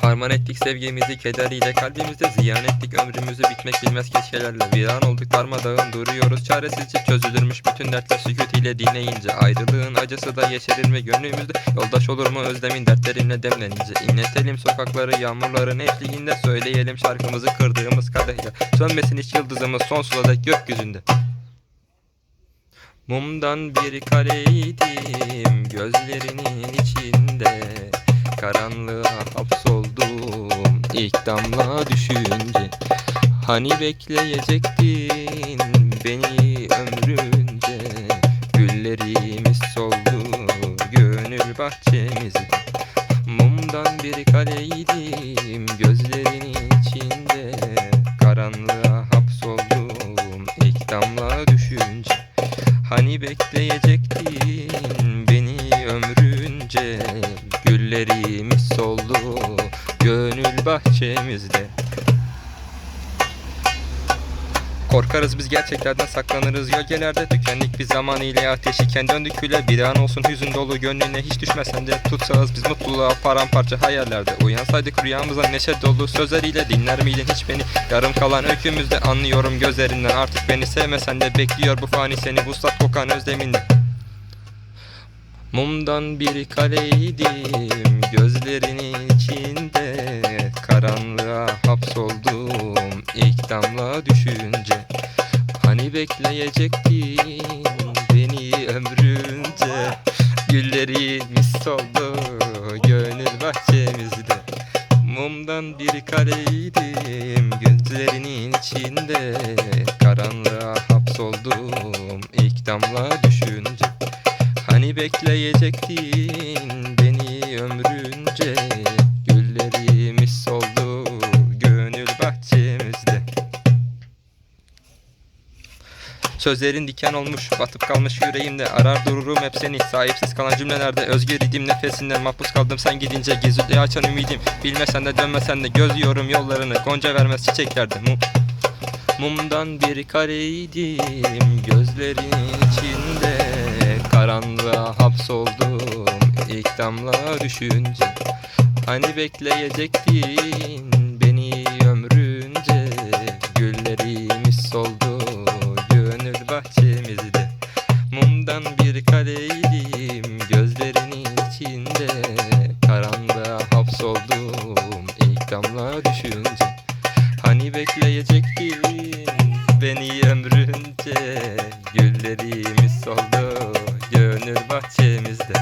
Harman ettik sevgimizi kederiyle kalbimizde ziyan ettik. Ömrümüzü bitmek bilmez keşkelerle Viran olduk. Darmadağın duruyoruz çaresizce çözülürmüş bütün dertler sükut ile dinleyince. Ayrılığın acısı da yeşerir mi gönlümüzde? Yoldaş olur mu özlemin dertlerinle demlenince. İnletelim sokakları yağmurların eşliğinde Söyleyelim şarkımızı kırdığımız kadehle. Sönmesin hiç yıldızımız sonsuza dek gökyüzünde. Mumdan bir kareydim gözlerinin içinde. Karanlığa hapsoldum ilk damla düşünce Hani bekleyecektin beni ömrünce? Güllerimiz soldu gönül bahçemizde Mumdan bir kareydim gözlerinin içinde. Karanlığa hapsoldum ilk damla düşünce. Hani bekleyecektin beni ömrünce? Güllerimiz soldu gönül bahçemizde. Korkarız biz gerçeklerden saklanırız. Gölgelerde Tükendik bir zaman ile ateşiken döndük küle Bir an olsun hüzün dolu gönlüne hiç düşmesen de Tutsağız biz mutluluğa paramparça hayallerde Uyansaydık rüyamıza neşe dolu. Sözleriyle Dinler miydin hiç beni? Yarım kalan öykümüzde Anlıyorum gözlerinden. Artık beni sevmesen de Bekliyor bu fani seni. Vuslat kokan özleminde. Mumdan bir kaleydim gözlerinin Hapsoldum ilk damla düşünce. Hani bekleyecektin beni ömrünce? Güllerimiz soldu gönül bahçemizde. Mumdan bir kareydim gözlerinin içinde. Karanlığa hapsoldum ilk damla düşünce. Hani bekleyecektin beni ömrünce Sözlerin diken olmuş batıp kalmış yüreğimde Arar dururum hep seni. Sahipsiz kalan cümlelerde Özgür idim nefesinden mahpus kaldım. Sen gidince Gezüde açan ümidim. Bilmesen de dönmesen de Gözlüyorum yollarını. Gonca vermez çiçeklerde Mum, Mumdan bir kareydim gözlerin içinde. Karanlığa hapsoldum ilk damla düşünce. Hani bekleyecektin içindeydim Gözlerin içinde Karanlığa hapsoldum İlk damla düşünce. Hani bekleyecektin Beni ömrünce Güllerimiz soldu Gönül bahçemizde.